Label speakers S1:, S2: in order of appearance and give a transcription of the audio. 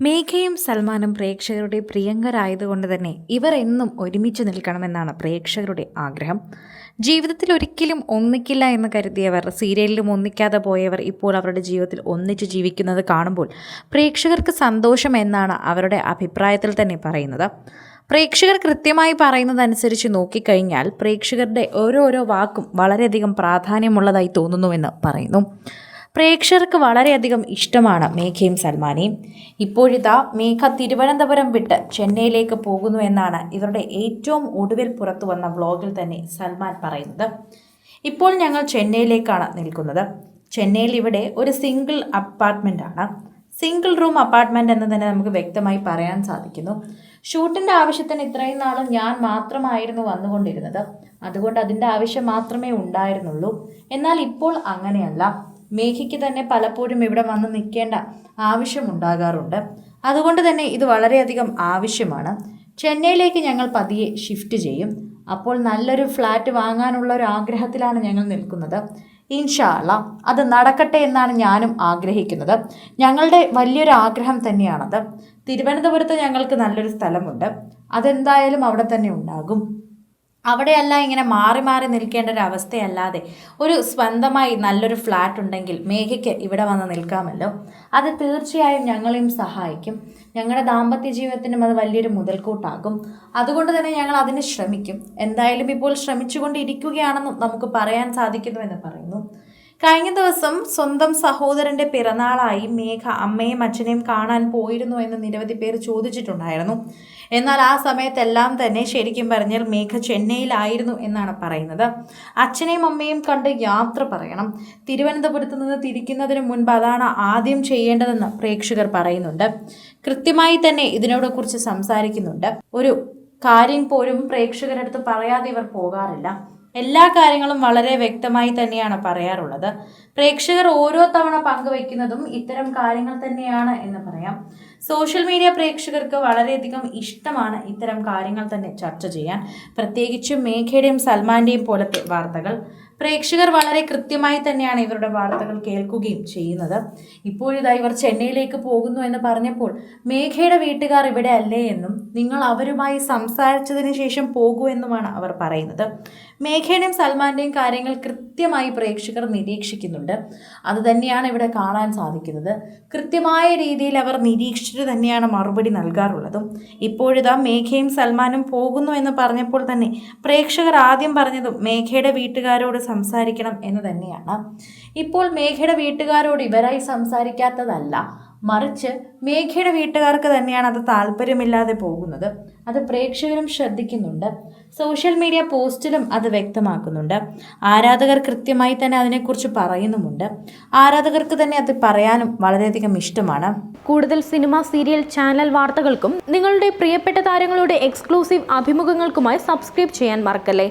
S1: മേഘയും സൽമാനും പ്രേക്ഷകരുടെ പ്രിയങ്കരായതുകൊണ്ട് തന്നെ ഇവർ എന്നും ഒരുമിച്ച് നിൽക്കണമെന്നാണ് പ്രേക്ഷകരുടെ ആഗ്രഹം. ജീവിതത്തിൽ ഒരിക്കലും ഒന്നിക്കില്ല എന്ന് കരുതിയവർ സീരിയലിലും ഒന്നിക്കാതെ പോയവർ ഇപ്പോൾ അവരുടെ ജീവിതത്തിൽ ഒന്നിച്ച് ജീവിക്കുന്നത് കാണുമ്പോൾ പ്രേക്ഷകർക്ക് സന്തോഷം എന്നാണ് അവരുടെ അഭിപ്രായത്തിൽ തന്നെ പറയുന്നത്. പ്രേക്ഷകർ കൃത്യമായി പറയുന്നതനുസരിച്ച് നോക്കിക്കഴിഞ്ഞാൽ പ്രേക്ഷകരുടെ ഓരോരോ വാക്കും വളരെയധികം പ്രാധാന്യമുള്ളതായി തോന്നുന്നുവെന്ന് പറയുന്നു. പ്രേക്ഷകർക്ക് വളരെയധികം ഇഷ്ടമാണ് മേഘയും സൽമാനെയും. ഇപ്പോഴിതാ മേഘ തിരുവനന്തപുരം വിട്ട് ചെന്നൈയിലേക്ക് പോകുന്നു എന്നാണ് ഇവരുടെ ഏറ്റവും ഒടുവിൽ പുറത്തു വന്ന വ്ളോഗിൽ തന്നെ സൽമാൻ പറയുന്നത്. ഇപ്പോൾ ഞങ്ങൾ ചെന്നൈയിലേക്കാണ് നിൽക്കുന്നത്. ചെന്നൈയിൽ ഇവിടെ ഒരു സിംഗിൾ അപ്പാർട്ട്മെന്റ് ആണ് സിംഗിൾ റൂം അപ്പാർട്ട്മെന്റ് എന്ന് തന്നെ നമുക്ക് വ്യക്തമായി പറയാൻ സാധിക്കുന്നു. ഷൂട്ടിന്റെ ആവശ്യത്തിന് ഇത്രയും നാളും ഞാൻ മാത്രമായിരുന്നു വന്നുകൊണ്ടിരുന്നത്. അതുകൊണ്ട് അതിന്റെ ആവശ്യം മാത്രമേ ഉണ്ടായിരുന്നുള്ളൂ. എന്നാൽ ഇപ്പോൾ അങ്ങനെയല്ല. മേഘയ്ക്ക് തന്നെ പലപ്പോഴും ഇവിടെ വന്ന് നിൽക്കേണ്ട ആവശ്യമുണ്ടാകാറുണ്ട്. അതുകൊണ്ട് തന്നെ ഇത് വളരെയധികം ആവശ്യമാണ്. ചെന്നൈയിലേക്ക് ഞങ്ങൾ പതിയെ ഷിഫ്റ്റ് ചെയ്യും. അപ്പോൾ നല്ലൊരു ഫ്ലാറ്റ് വാങ്ങാനുള്ള ഒരു ആഗ്രഹത്തിലാണ് ഞങ്ങൾ നിൽക്കുന്നത്. ഇൻഷാല്ല അത് നടക്കട്ടെ എന്നാണ് ഞാനും ആഗ്രഹിക്കുന്നത്. ഞങ്ങളുടെ വലിയൊരു ആഗ്രഹം തന്നെയാണത്. തിരുവനന്തപുരത്ത് ഞങ്ങൾക്ക് നല്ലൊരു സ്ഥലമുണ്ട്. അതെന്തായാലും അവിടെ തന്നെ ഉണ്ടാകും. അവിടെയല്ല ഇങ്ങനെ മാറി മാറി നിൽക്കേണ്ട ഒരു അവസ്ഥയല്ലാതെ ഒരു സ്വന്തമായി നല്ലൊരു ഫ്ലാറ്റ് ഉണ്ടെങ്കിൽ മേഘയ്ക്ക് ഇവിടെ വന്ന് നിൽക്കാമല്ലോ. അത് തീർച്ചയായും ഞങ്ങളെയും സഹായിക്കും. ഞങ്ങളുടെ ദാമ്പത്യ ജീവിതത്തിനും അത് വലിയൊരു മുതൽക്കൂട്ടാകും. അതുകൊണ്ട് തന്നെ ഞങ്ങൾ അതിന് ശ്രമിക്കും. എന്തായാലും ഇപ്പോൾ ശ്രമിച്ചുകൊണ്ടിരിക്കുകയാണെന്നും നമുക്ക് പറയാൻ സാധിക്കുന്നു എന്ന് പറയുന്നു. കഴിഞ്ഞ ദിവസം സ്വന്തം സഹോദരന്റെ പിറന്നാളായി മേഘ അമ്മയും അച്ഛനെയും കാണാൻ പോയിരുന്നു എന്ന് നിരവധി പേർ ചോദിച്ചിട്ടുണ്ടായിരുന്നു. എന്നാൽ ആ സമയത്തെല്ലാം തന്നെ ശരിക്കും പറഞ്ഞാൽ മേഘ ചെന്നൈയിലായിരുന്നു എന്നാണ് പറയുന്നത്. അച്ഛനെയും അമ്മയും കണ്ട് യാത്ര പറയണം. തിരുവനന്തപുരത്ത് നിന്ന് തിരിക്കുന്നതിന് മുൻപ് അതാണ് ആദ്യം ചെയ്യേണ്ടതെന്ന് പ്രേക്ഷകർ പറയുന്നുണ്ട്. കൃത്യമായി തന്നെ ഇതിനോടെക്കുറിച്ച് സംസാരിക്കുന്നുണ്ട്. ഒരു കാര്യം പോലും പ്രേക്ഷകരടുത്ത് പറയാതെ ഇവർ പോകാറില്ല. എല്ലാ കാര്യങ്ങളും വളരെ വ്യക്തമായി തന്നെയാണ് പറയാറുള്ളത്. പ്രേക്ഷകർ ഓരോ തവണ പങ്കുവെക്കുന്നതും ഇത്തരം കാര്യങ്ങൾ തന്നെയാണ് എന്ന് പറയാം. സോഷ്യൽ മീഡിയ പ്രേക്ഷകർക്ക് വളരെയധികം ഇഷ്ടമാണ് ഇത്തരം കാര്യങ്ങൾ തന്നെ ചർച്ച ചെയ്യാൻ. പ്രത്യേകിച്ചും മേഘയുടെയും സൽമാന്റെയും പോലത്തെ വാർത്തകൾ. പ്രേക്ഷകർ വളരെ കൃത്യമായി തന്നെയാണ് ഇവരുടെ വാർത്തകൾ കേൾക്കുകയും ചെയ്യുന്നത്. ഇപ്പോഴിതാ ഇവർ ചെന്നൈയിലേക്ക് പോകുന്നു എന്ന് പറഞ്ഞപ്പോൾ മേഘയുടെ വീട്ടുകാർ ഇവിടെ അല്ലേ എന്നും നിങ്ങൾ അവരുമായി സംസാരിച്ചതിന് ശേഷം പോകൂ എന്നുമാണ് അവർ പറയുന്നത്. മേഘയുടെയും സൽമാന്റെയും കാര്യങ്ങൾ കൃത്യമായി പ്രേക്ഷകർ നിരീക്ഷിക്കുന്നുണ്ട്. അത് തന്നെയാണ് ഇവിടെ കാണാൻ സാധിക്കുന്നത്. കൃത്യമായ രീതിയിൽ അവർ നിരീക്ഷിച്ചിട്ട് തന്നെയാണ് മറുപടി നൽകാറുള്ളതും. ഇപ്പോഴിതാ മേഘയും സൽമാനും പോകുന്നു എന്ന് പറഞ്ഞപ്പോൾ തന്നെ പ്രേക്ഷകർ ആദ്യം പറഞ്ഞതും മേഘയുടെ വീട്ടുകാരോട് സംസാരിക്കണം എന്ന് തന്നെയാണ്. ഇപ്പോൾ മേഘയുടെ വീട്ടുകാരോട് ഇവരായി സംസാരിക്കാത്തതല്ല. മറിച്ച് മേഘയുടെ വീട്ടുകാർക്ക് തന്നെയാണ് അത് താല്പര്യമില്ലാതെ പോകുന്നത്. അത് പ്രേക്ഷകരും ശ്രദ്ധിക്കുന്നുണ്ട്. സോഷ്യൽ മീഡിയ പോസ്റ്റിലും അത് വ്യക്തമാക്കുന്നുണ്ട്. ആരാധകർ കൃത്യമായി തന്നെ അതിനെക്കുറിച്ച് പറയുന്നുമുണ്ട്. ആരാധകർക്ക് തന്നെ അത് പറയാനും വളരെയധികം ഇഷ്ടമാണ്.
S2: കൂടുതൽ സിനിമ സീരിയൽ ചാനൽ വാർത്തകൾക്കും നിങ്ങളുടെ പ്രിയപ്പെട്ട താരങ്ങളുടെ എക്സ്ക്ലൂസീവ് അഭിമുഖങ്ങൾക്കുമായി സബ്സ്ക്രൈബ് ചെയ്യാൻ മറക്കല്ലേ?